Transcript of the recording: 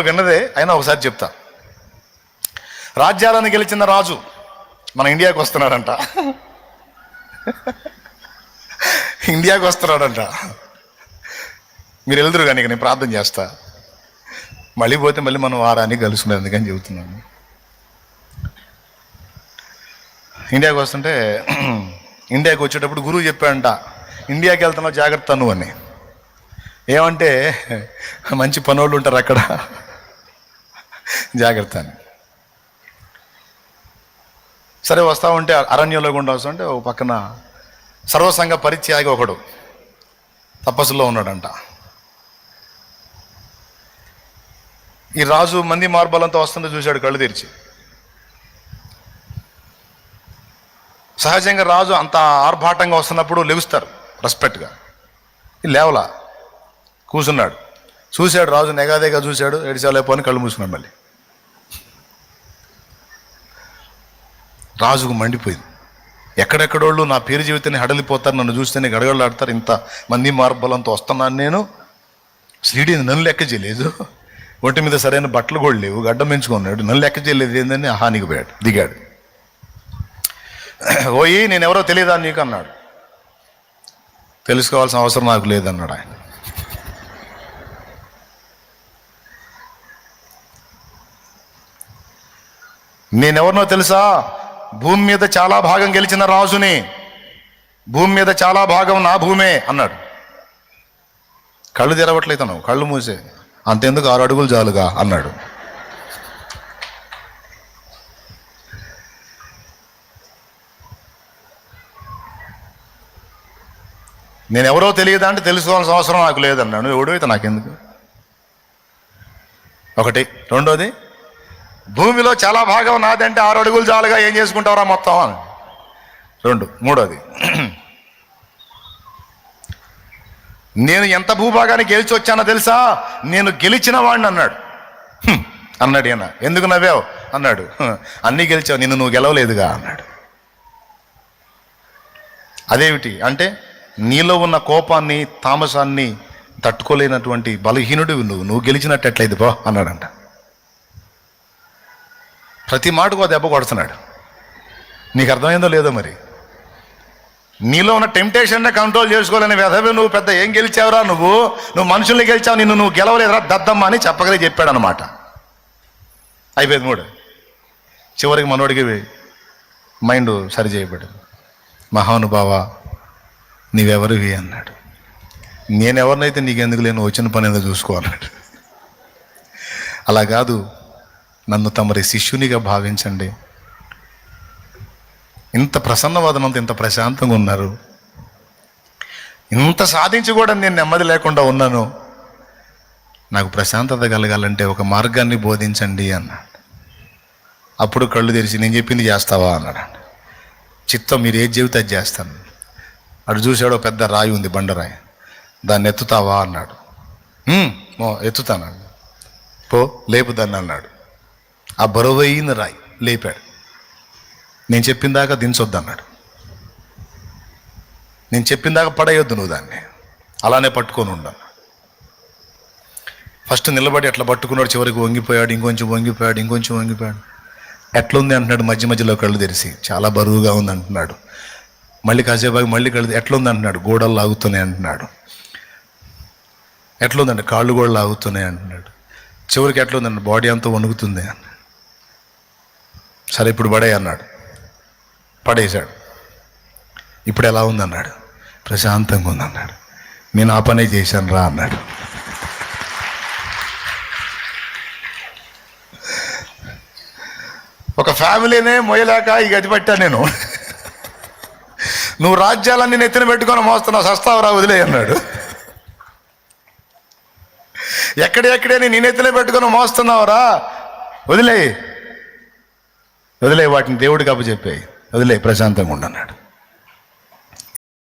విన్నదే అయినా ఒకసారి చెప్తా. రాజ్యాలను గెలిచిన రాజు మన ఇండియాకి వస్తున్నాడంట. ఇండియాకి వస్తున్నాడంట. మీరు వెళ్తురు కానీ నేను ప్రార్థన చేస్తా. మళ్ళీ పోతే మళ్ళీ మనం వారాన్ని కలుసుకున్నాం అందుకని చెబుతున్నాను. ఇండియాకి వస్తుంటే ఇండియాకి వచ్చేటప్పుడు గురువు చెప్పాడంట ఇండియాకి వెళ్తున్నావు జాగ్రత్త నువ్వు అని. ఏమంటే మంచి పనోళ్ళు ఉంటారు అక్కడ. జాగ్రత్త అని సరే వస్తా ఉంటే అరణ్యంలో గుండా వస్తుంటే ఓ పక్కన సర్వసంగ పరిత్యాగి ఒకడు తపస్సులో ఉన్నాడంట. ఈ రాజు మంది మార్బలంతో వస్తుందో చూశాడు కళ్ళు తెరిచి. సహజంగా రాజు అంత ఆర్భాటంగా వస్తున్నప్పుడు లెగుస్తారు రెస్పెక్ట్గా లేవలా. కూర్చున్నాడు చూశాడు రాజు నెగాదేగా చూశాడు ఏడిచాలేపో అని కళ్ళు మూసుకున్నాడు మళ్ళీ. రాజుకు మండిపోయింది. ఎక్కడెక్కడోళ్ళు నా పేరు జీవితాన్ని హడలిపోతారు నన్ను చూస్తేనే గడగడలాడతారు ఇంత మంది మార్బలంతో వస్తున్నాను నేను. శ్రీడి నన్ను లెక్క చేయలేదు. ఒంటి మీద సరైన బట్టలు కూడా లేవు గడ్డం పెంచుకున్నాడు నన్ను లెక్క చేయలేదు ఏందని హానికి పోయాడు దిగాడు. ఓయి నేను ఎవరో తెలియదా నీకు అన్నాడు. తెలుసుకోవాల్సిన అవసరం నాకు లేదన్నాడు ఆయన. నేనెవరినో తెలుసా? భూమి మీద చాలా భాగం గెలిచిన రాజుని భూమి మీద చాలా భాగం నా భూమే అన్నాడు. కళ్ళు తెరవట్లేదు నువ్వు కళ్ళు మూసే. అంతెందుకు ఆరు అడుగులు చాలుగా అన్నాడు. నేను ఎవరో తెలియదా అంటే తెలుసుకోవాల్సిన అవసరం నాకు లేదన్నాడు. ఎవడో అయితే నాకెందుకు? ఒకటి. రెండోది భూమిలో చాలా భాగం నాదంటే ఆరు అడుగులు చాలుగా ఏం చేసుకుంటారా మొత్తం అని. రెండు మూడోది. నేను ఎంత భూభాగాన్ని గెలిచి వచ్చానో తెలుసా? నేను గెలిచిన వాడిని అన్నాడు. అన్నాడు ఈయన. ఎందుకు నవ్వావు? అన్నాడు. అన్నీ గెలిచావు నిన్ను నువ్వు గెలవలేదుగా అన్నాడు. అదేమిటి అంటే నీలో ఉన్న కోపాన్ని తామసాన్ని తట్టుకోలేనటువంటి బలహీనుడు నువ్వు. నువ్వు గెలిచినట్టు ఎట్లయితే బా అన్నాడంట. ప్రతి మాటకు దెబ్బ కొడుతున్నాడు. నీకు అర్థమైందో లేదో మరి. నీలో ఉన్న టెంప్టేషన్ని కంట్రోల్ చేసుకోలేని వెధవే నువ్వు పెద్ద ఏం గెలిచావురా నువ్వు? నువ్వు మనుషుల్ని గెలిచావు నిన్ను నువ్వు గెలవలేదురా దద్దమ్మ అని చెప్పగలి చెప్పాడు అనమాట అయిపోయింది మూడు. చివరికి మనోడికి మైండ్ సరి చేయబడింది మహానుభావ నీవెవరివి అన్నాడు. నేనెవరినైతే నీకెందుకు లేను వచ్చిన పని ఏదో చూసుకో అన్నాడు. అలా కాదు. నన్ను తమరి శిష్యునిగా భావించండి. ఇంత ప్రసన్నవాదనంత ఇంత ప్రశాంతంగా ఉన్నారు. ఇంత సాధించి కూడా నేను నెమ్మది లేకుండా ఉన్నాను. నాకు ప్రశాంతత కలగాలంటే ఒక మార్గాన్ని బోధించండి అన్నాడు. అప్పుడు కళ్ళు తెరిచి నేను చెప్పింది చేస్తావా? అన్నాడు. చిత్తం మీరు ఏది చెబితే అది చేస్తాను అటు చూశాడో పెద్ద రాయి ఉంది బండరాయి. దాన్ని ఎత్తుతావా? అన్నాడు. ఓ మో ఎత్తుతాను పో లేపుదాన్ని అన్నాడు. ఆ బరువైన రాయి లేపాడు. నేను చెప్పిన దాకా దించొద్దు అన్నాడు నేను చెప్పిన దాకా పడేయొద్దు నువ్వు దాన్ని. అలానే పట్టుకొని ఉండను ఫస్ట్ నిలబడి ఎట్లా పట్టుకున్నాడు చివరికి వంగిపోయాడు ఇంకొంచెం వంగిపోయాడు ఇంకొంచెం వంగిపోయాడు. ఎట్లుంది అంటున్నాడు మధ్య మధ్యలో కళ్ళు తెరిసి చాలా బరువుగా ఉంది అంటున్నాడు. మళ్ళీ కాసేపాకి మళ్ళీ కళ్ళు ఎట్లుంది అంటున్నాడు గోడలు లాగుతున్నాయి అంటున్నాడు. ఎట్లుందండి కాళ్ళు కూడా లాగుతున్నాయి అంటున్నాడు. చివరికి ఎట్లుందండి బాడీ అంతా వణుకుతుంది. అని సరే ఇప్పుడు పడే అన్నాడు. పడేశాడు. ఇప్పుడు ఎలా ఉందన్నాడు? ప్రశాంతంగా ఉందన్నాడు. నేను ఆ పనే చేశాను రా అన్నాడు. ఒక ఫ్యామిలీనే మొయ్యలేక ఈ గది పట్టా నేను. నువ్వు రాజ్యాలన్నీ నెత్తిన పెట్టుకొని మోస్తున్నావు సస్తావరా వదిలే అన్నాడు. ఎక్కడెక్కడే నీ నెత్తిన పెట్టుకొని మోస్తున్నావురా వదిలేయి వదిలే వాటిని దేవుడికి అప్పచెప్పాయి. వదిలే ప్రశాంతంగా ఉండన్నాడు